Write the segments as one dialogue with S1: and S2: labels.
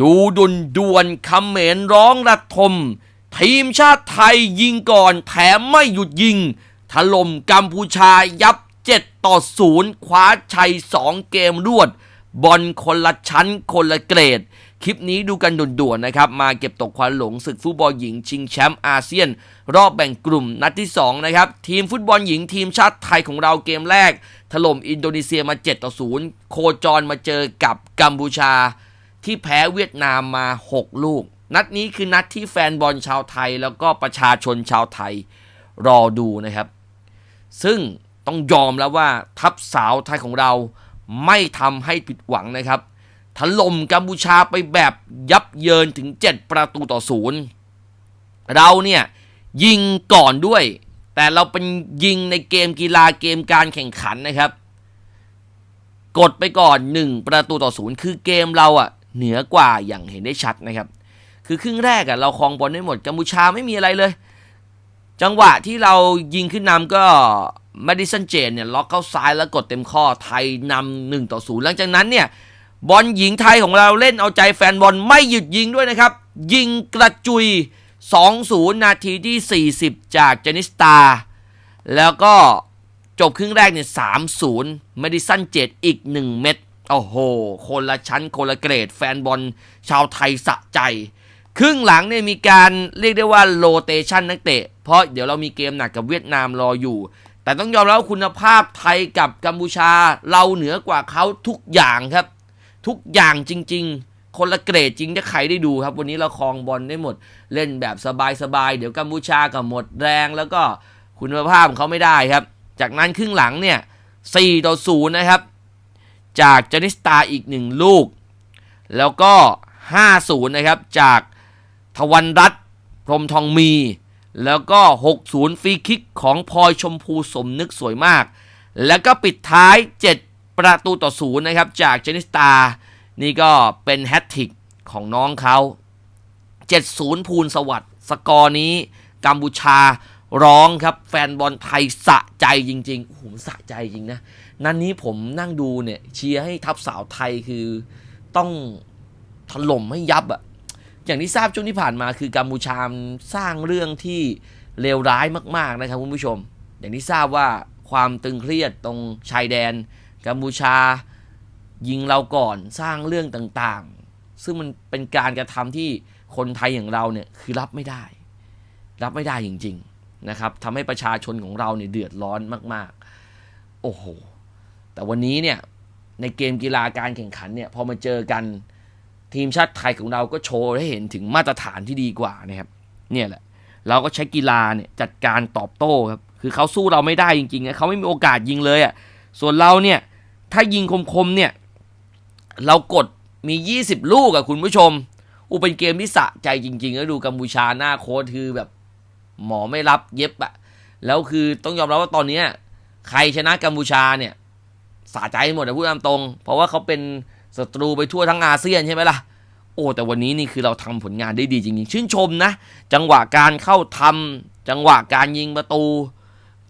S1: ดูดุนด่วนคำเหมนร้องระทม ทีมชาติไทยยิงก่อนแถมไม่หยุดยิง ถล่มกัมพูชายับ 7 ต่อ 0 คว้าชัย 2 เกมรวด บอลคนละชั้นคนละเกรด คลิปนี้ดูกันด่วนๆนะครับ มาเก็บตกควันหลงศึกฟุตบอลหญิงชิงแชมป์อาเซียน รอบแบ่งกลุ่มนัดที่ 2 นะครับ ทีมฟุตบอลหญิงทีมชาติไทยของเราเกมแรก ถล่มอินโดนีเซียมา 7 ต่อ 0 โคจรมาเจอกับกัมพูชา ที่แพ้เวียดนามมา 6 ลูก นัดนี้คือนัดที่แฟนบอลชาวไทยแล้วก็ประชาชนชาวไทยรอดูนะครับ ซึ่งต้องยอมแล้วว่าทัพสาวไทยของเราไม่ทำให้ผิดหวังนะครับ ถล่มกัมพูชาไปแบบยับเยินถึง 7 ประตูต่อศูนย์เราเนี่ยยิงก่อนด้วย แต่เราเป็นยิงในเกมกีฬาเกมการแข่งขันนะครับ กดไปก่อน 1 ประตูต่อศูนย์คือเกมเราอะ เหนือกว่าอย่างเห็นได้ชัดนะครับ คือครึ่งแรกอะเราครองบอลได้หมดกัมพูชาไม่มีอะไรเลย จังหวะที่เรายิงขึ้นนำก็มาดิสันเจนเนี่ยล็อกเข้าซ้ายแล้วกดเต็มข้อไทยนำหนึ่งต่อศูนย์หลังจากนั้นเนี่ยบอลหญิงไทยของเราเล่นเอาใจแฟนบอลไม่หยุดยิงด้วยนะครับ ยิงกระจุย 2-0 นาทีที่ 40 จากเจนิสตา แล้วก็จบครึ่งแรกเนี่ย3-0 มาดิสันเจตอีก 1 เม็ด โอ้โห คนละชั้นคนละเกรด แฟนบอลชาวไทยสะใจ ครึ่งหลังเนี่ยมีการเรียกได้ว่าโลเตชันนักเตะ เพราะเดี๋ยวเรามีเกมหนักกับเวียดนามรออยู่ แต่ต้องยอมรับว่าคุณภาพไทยกับกัมพูชา เราเหนือกว่าเขาทุกอย่างครับ ทุกอย่างจริง ๆ คนละเกรดจริงถ้าใครได้ดูครับ วันนี้เราครองบอลได้หมด เล่นแบบสบายๆเดี๋ยวกัมพูชาก็หมดแรงแล้วก็คุณภาพของเขาไม่ได้ครับ จากนั้นครึ่งหลังเนี่ย4ต่อ0นะครับ จากจานิสตาอีกหนึ่งลูก แล้วก็ 5-0 นะครับ จากทวันรัตพรมทองมี แล้วก็ 6-0 ฟรีคิกของพลอยชมพูสมนึกสวยมาก แล้วก็ปิดท้าย 7 ประตูต่อศูนย์นะครับ จากเจนิสตา นี่ก็เป็นแฮตทริกของน้องเขา 7-0 ภูลสวัสดิ์สกอร์นี้กัมพูชาร้องครับ แฟนบอลไทยสะใจจริงๆโอ้โหมันสะใจจริงนะ นั้นนี้ผมนั่งดูเนี่ยเชียร์ให้ทัพสาวไทยคือต้องถล่มให้ยับอะอย่างที่ทราบช่วงที่ผ่านมาคือกัมพูชาสร้างเรื่องที่เลวร้ายมาก ๆ นะครับคุณผู้ชม อย่างที่ทราบว่าความตึงเครียดตรงชายแดน กัมพูชายิงเราก่อนสร้างเรื่องต่างๆ ซึ่งมันเป็นการกระทำที่คนไทยอย่างเราเนี่ยคือรับไม่ได้ รับไม่ได้จริง ๆ นะครับทำให้ประชาชนของเราเนี่ยเดือดร้อนมาก ๆ โอ้โห แต่วันนี้เนี่ยในเกมกีฬาการแข่งขันเนี่ยพอมาเจอกันทีมชาติไทยของเราก็โชว์ให้เห็นถึงมาตรฐานที่ดีกว่านะครับ เนี่ยแหละ เราก็ใช้กีฬาเนี่ยจัดการตอบโต้ครับคือเขาสู้เราไม่ได้จริงๆนะเขาไม่มีโอกาสยิงเลยอะ่ะส่วนเราเนี่ยถ้ายิงคมๆเนี่ยเรากดมี 20 ลูกอะคุณผู้ชมอุเป็นเกมที่สะใจจริงๆแล้วดูกัมพูชาหน้าโค้ดคือแบบหมอไม่รับเย็บอะแล้วคือต้องยอมรับว่าตอนเนี้ยใครชนะกัมพูชาเนี่ย สะใจหมดนะพูดตามตรง เพราะว่าเขาเป็นศัตรูไปทั่วทั้งอาเซียนใช่ไหมล่ะ โอ้แต่วันนี้นี่คือเราทำผลงานได้ดีจริงๆ ชื่นชมนะ จังหวะการเข้าทำจังหวะการยิงประตู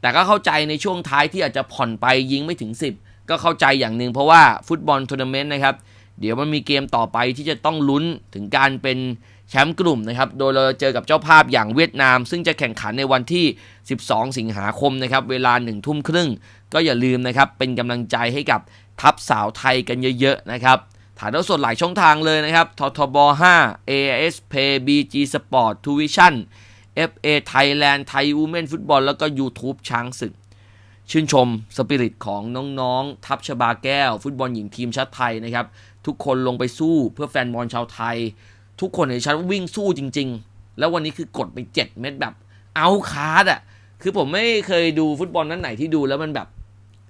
S1: แต่ก็เข้าใจในช่วงท้ายที่อาจจะผ่อนไปยิงไม่ถึง 10 ก็เข้าใจอย่างหนึ่งเพราะว่าฟุตบอลทัวร์นาเมนต์นะครับ เดี๋ยวมันมีเกมต่อไปที่จะต้องลุ้นถึงการเป็น แชมป์กลุ่มนะครับ โดยเราจะเจอกับเจ้าภาพอย่างเวียดนาม ซึ่งจะแข่งขันในวันที่ 12 สิงหาคมนะครับ เวลา1ทุ่มครึ่ง ก็อย่าลืมนะครับ เป็นกำลังใจให้กับทัพสาวไทยกันเยอะๆนะครับถ่ายทอดสดหลายช่องทางเลยนะครับททบ 5 AS Pay BG Sport t u v i s i o n FA Thailand ไทย Women Football แล้วก็ YouTube ช้างศึก ชื่นชมสปิริตของน้องๆ ทัพชบาแก้ว ฟุตบอลหญิงทีมชาติไทยนะครับ ทุกคนลงไปสู้เพื่อแฟนบอลชาวไทย ทุกคนเห็นชัดว่าวิ่งสู้จริง ๆ แล้ววันนี้คือกดไป 7 เม็ดแบบเอาคาร์ดอะ คือผมไม่เคยดูฟุตบอลนั้นไหนที่ดูแล้วมันแบบ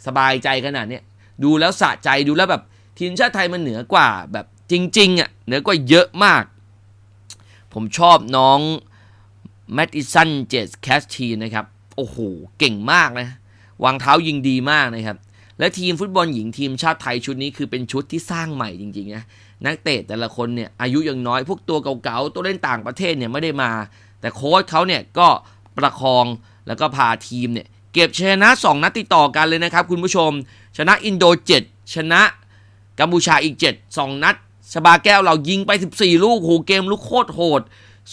S1: สบายใจขนาดเนี้ยดูแล้วสะใจดูแล้วแบบทีมชาติไทยมันเหนือกว่าแบบจริงๆอะเหนือกว่าเยอะมาก ผมชอบน้องแมตติสันเจสแคสทีนะครับ โอ้โห เก่งมากนะ วางเท้ายิงดีมากนะครับ และทีมฟุตบอลหญิงทีมชาติไทยชุดนี้คือเป็นชุดที่สร้างใหม่จริงๆนะนักเตะแต่ละคนเนี่ยอายุยังน้อยพวกตัวเก่าๆตัวเล่นต่างประเทศเนี่ยไม่ได้มา แต่โค้ชเขาเนี่ยก็ประคองแล้วก็พาทีมเนี่ยเก็บชนะ 2 นัดติดต่อกันเลยนะครับ คุณผู้ชม ชนะอินโด 7 ชนะกัมพูชาอีก 7 2 นัดชบาแก้วเรายิงไป 14 ลูกโหเกมลุกโคตรโหด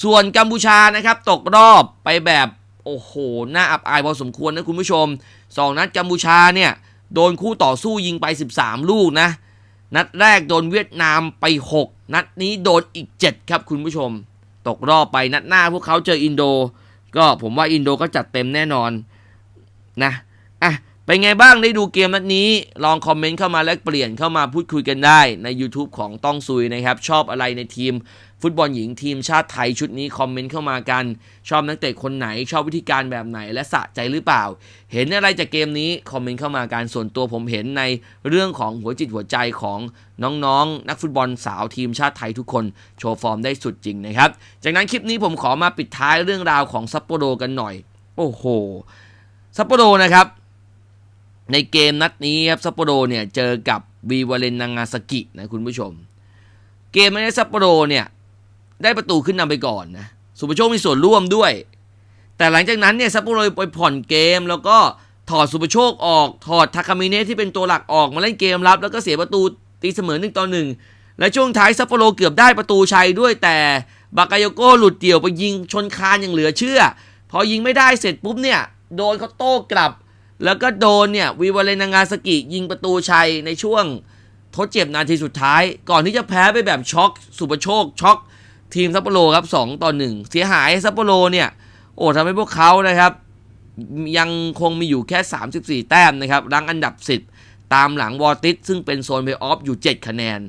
S1: ส่วนกัมพูชานะครับตกรอบไปแบบโอ้โห น่าอับอายพอสมควรนะคุณผู้ชม 2 นัดกัมพูชาเนี่ย โดนคู่ต่อสู้ยิงไป 13 ลูกนะ นัดแรกโดนเวียดนามไป 6 นัดนี้โดนอีก 7 ครับคุณผู้ชม ตกรอบไปนัดหน้าพวกเขาเจออินโด ก็ผมว่าอินโดก็จัดเต็มแน่นอนนะอะเป็นไงบ้างได้ดูเกมนัดนี้ ลองคอมเมนต์เข้ามาแลกเปลี่ยนเข้ามาพูดคุยกันได้ใน YouTube ของต้องซุยนะครับ ชอบอะไรในทีม ฟุตบอลหญิงทีมชาติไทยชุดนี้คอมเมนต์เข้ามากัน ชอบนักเตะคนไหนชอบวิธีการแบบไหนและสะใจหรือเปล่า เห็นอะไรจากเกมนี้คอมเมนต์เข้ามากันส่วนตัวผมเห็นในเรื่องของหัวจิตหัวใจของน้องๆนักฟุตบอลสาวทีมชาติไทยทุกคนโชว์ฟอร์มได้สุดจริงนะครับ จากนั้นคลิปนี้ผมขอมาปิดท้ายเรื่องราวของซัปโปโรกันหน่อย โอ้โหซัปโปโรนะครับ ในเกมนัดนี้ครับซัปโปโรเนี่ยเจอกับวีวาเลนนางาซากินะคุณผู้ชม เกมในซัปโปโรเนี่ย ได้ประตูขึ้นนำไปก่อนนะสุภโชคมีส่วนร่วมด้วย แต่หลังจากนั้นเนี่ยซัปโปโรไปผ่อนเกม แล้วก็ถอดสุภโชคออก ถอดทาคามิเนะที่เป็นตัวหลักออกมาเล่นเกมรับ แล้วก็เสียประตูตีเสมอหนึ่งต่อหนึ่งและช่วงท้ายซัปโปโรเกือบได้ประตูชัยด้วยแต่บากายโยโก้หลุดเดี่ยวไปยิงชนคานอย่างเหลือเชื่อ พอยิงไม่ได้เสร็จปุ๊บเนี่ยโดนเขาโต้กลับ แล้วก็โดนเนี่ยวีวาเลนางาสกิยิงประตูชัยในช่วงทดเจ็บนาทีสุดท้าย ก่อนที่จะแพ้ไปแบบช็อกสุปโชคช็อก ทีมซัปโปโรครับ2ต่อ1เสียหายซัปโปโรเนี่ยโอ้ทำให้พวกเขานะครับ ยังคงมีอยู่แค่ 34 แต้มนะครับรังอันดับ 10 ตามหลังวอร์ติสซึ่งเป็นโซนเพย์ออฟอยู่ 7 คะแนน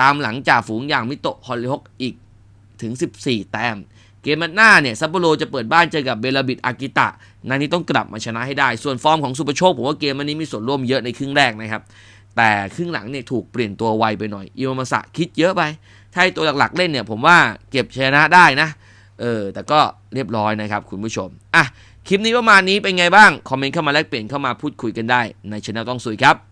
S1: ตามหลังจากฝูงอย่างมิโตะฮอลลีฮกอีกถึง 14 แต้ม เกมนัดหน้าเนี่ยซัปโปโรจะเปิดบ้านเจอกับเบลาบิดอากิตะนัดนี้ต้องกลับมาชนะให้ได้ ส่วนฟอร์มของสุปโชคผมว่าเกมวันนี้มีส่วนร่วมเยอะในครึ่งแรกนะครับ แต่ครึ่งหลังเนี่ยถูกเปลี่ยนตัวไวไปหน่อยอิวามาสะคิดเยอะไป ถ้าตัวหลักๆเล่นเนี่ยผมว่าเก็บชนะได้นะ เออ แต่ก็เรียบร้อยนะครับคุณผู้ชม อะ คลิปนี้ประมาณนี้เป็นไงบ้าง คอมเมนต์เข้ามาแลกเปลี่ยนเข้ามาพูดคุยกันได้ในช anel ต้องสุยครับ